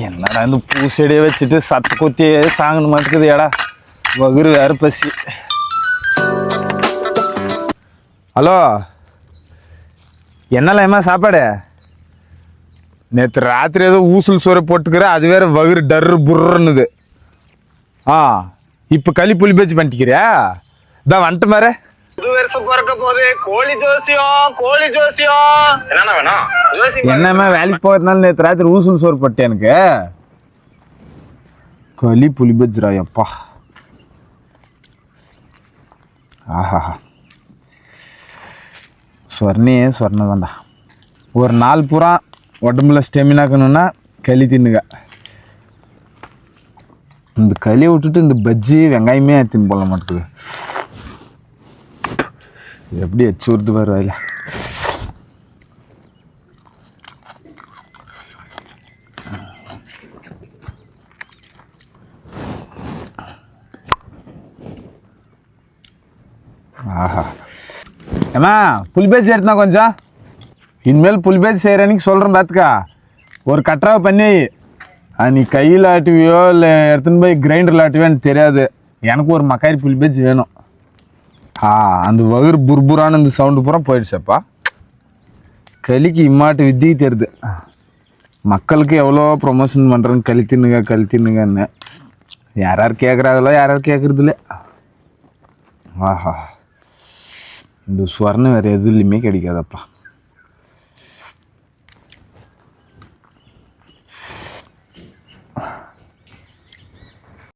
என்னடா இந்த பூ செடியை வச்சுட்டு சத்து கொத்தியே சாங்கணும் மாட்டுக்குது ஏடா வகுறு வேறு பசி. ஹலோ. என்னலாமா சாப்பாடு? நேற்று ராத்திரி ஏதோ ஊசுல் சோறை போட்டுக்கிற அது வேற வகுறு டர்ரு புர்றன்னுது ஆ இப்போ களி புளி பேச்சு பண்ணிக்கிறியா? இதான் வந்துட்டு மாரு புது வருஷம் பிறக்க போகுது. கோழி ஜோசியம் கோழி ஜோசியம். என்னண்ணா வேணும்? ஜோசியம் என்னம்மா வேலைக்கு போகிறதுனால நேற்று ராத்திரி ஊசுல் சோறு பட்டேன் எனக்கு. களி புலி பஜ்ரா எப்பா ஆஹா. சொர்ணையே சொர்ணம் தான்டா. ஒரு நாள் பூரா உடம்புல ஸ்டெமினாக்கணும்னா களி தின்னுங்க. இந்த களியை விட்டுட்டு இந்த பஜ்ஜி வெங்காயமே தின்னு போட மாட்டேங்குது எப்படி எச்சு வருது பாரு ஆஹா. ஏம்மா புல் பேஜ் கொஞ்சம். இனிமேல் புல்பேஜ் செய்கிறேன்னு அன்னைக்கு சொல்கிறேன் பார்த்துக்கா ஒரு கட்டராவை பண்ணி அது நீ கையில் ஆட்டுவியோ இல்லை எடுத்துன்னு போய் கிரைண்டரில் ஆட்டுவியான்னு தெரியாது. எனக்கு ஒரு மக்காரி புல்பேஜ் வேணும். ஆ அந்த வகுர் புர்புரான இந்த சவுண்டு பூரா போயிடுச்சப்பா கலிக்கு இம்மாட்டு வித்தியை தெரியுது மக்களுக்கு எவ்வளோ ப்ரொமோஷன் பண்ணுறேன்னு கழி தின்னுங்க கழி தின்னுங்கன்னு. யார் யார் கேட்குறாங்களோ யார் யார் கேட்குறதில்ல ஆஹா. இந்த ஸ்வர்ணம் வேறு எதுலையுமே கிடைக்காதப்பா.